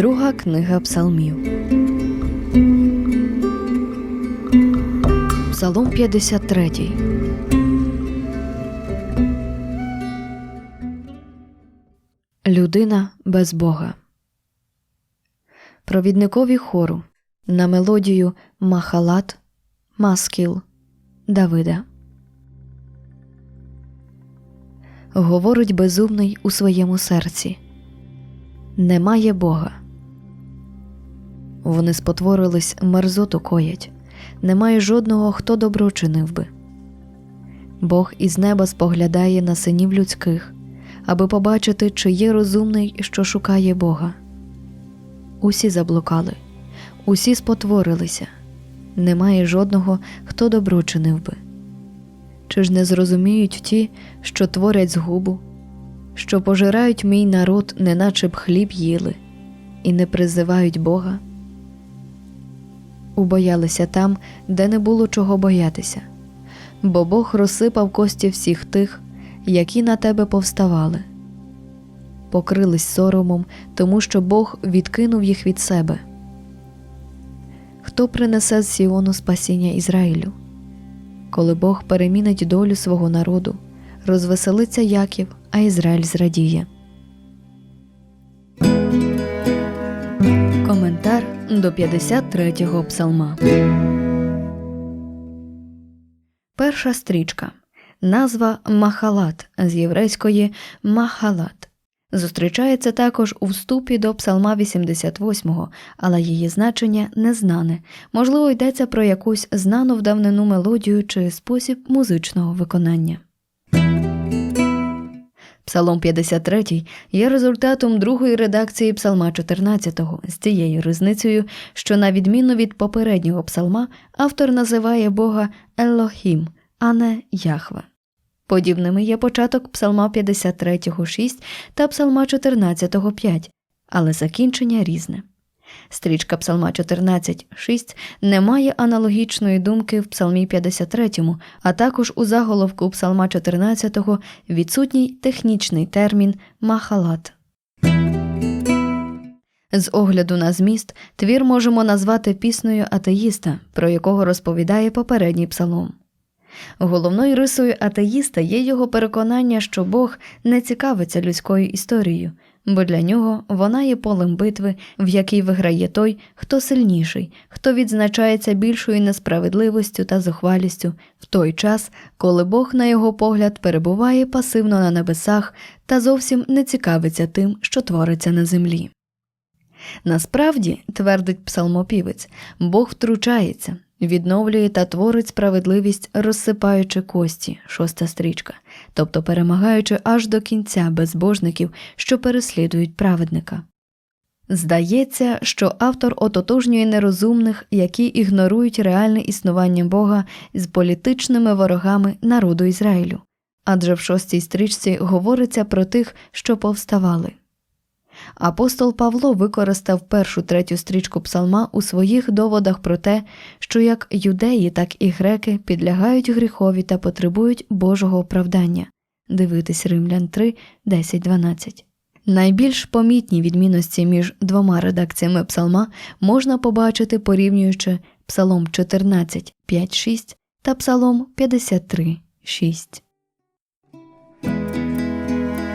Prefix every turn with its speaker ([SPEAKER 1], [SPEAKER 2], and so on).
[SPEAKER 1] Друга книга Псалмів. Псалом 53. Людина без Бога. Провідникові хору на мелодію Махалат Маскіл Давида. Говорить безумний у своєму серці. Немає Бога. Вони спотворились, мерзоту коять. Немає жодного, хто добро чинив би. Бог із неба споглядає на синів людських, аби побачити, чи є розумний, що шукає Бога. Усі заблукали, усі спотворилися. Немає жодного, хто добро чинив би. Чи ж не зрозуміють ті, що творять згубу, що пожирають мій народ, неначе б хліб їли, і не призивають Бога? Убоялися там, де не було чого боятися, бо Бог розсипав кості всіх тих, які на тебе повставали, покрились соромом, тому що Бог відкинув їх від себе. Хто принесе з Сіону спасіння Ізраїлю? Коли Бог перемінить долю свого народу, розвеселиться Яків, а Ізраїль зрадіє. До 53-го псалма. Перша стрічка. Назва Махалат з єврейської Махалат. Зустрічається також у вступі до Псалма 88, але її значення не знане. Можливо, йдеться про якусь знану в давнину мелодію чи спосіб музичного виконання. Псалом 53 є результатом другої редакції Псалма 14 з тією різницею, що, на відміну від попереднього псалма, автор називає Бога Елохім, а не Яхве. Подібними є початок Псалма 53 6 та Псалма 14 5, але закінчення різне. Стрічка Псалма 14 6 не має аналогічної думки в Псалмі 53, а також у заголовку Псалма 14 відсутній технічний термін махалат. З огляду на зміст твір можемо назвати піснею атеїста, про якого розповідає попередній псалом. Головною рисою атеїста є його переконання, що Бог не цікавиться людською історією, бо для нього вона є полем битви, в якій виграє той, хто сильніший, хто відзначається більшою несправедливістю та зухвалістю в той час, коли Бог, на його погляд, перебуває пасивно на небесах та зовсім не цікавиться тим, що твориться на землі. Насправді, твердить псалмопівець, Бог втручається, відновлює та творить справедливість, розсипаючи кості, шоста стрічка, тобто перемагаючи аж до кінця безбожників, що переслідують праведника. Здається, що автор ототожнює нерозумних, які ігнорують реальне існування Бога з політичними ворогами народу Ізраїлю, адже в шостій стрічці говориться про тих, що повставали. Апостол Павло використав першу третю стрічку псалма у своїх доводах про те, що як юдеї, так і греки підлягають гріхові та потребують Божого оправдання. Дивитись Римлян 3, 10, 12. Найбільш помітні відмінності між двома редакціями псалма можна побачити, порівнюючи Псалом 14, 5, 6 та Псалом 53, 6.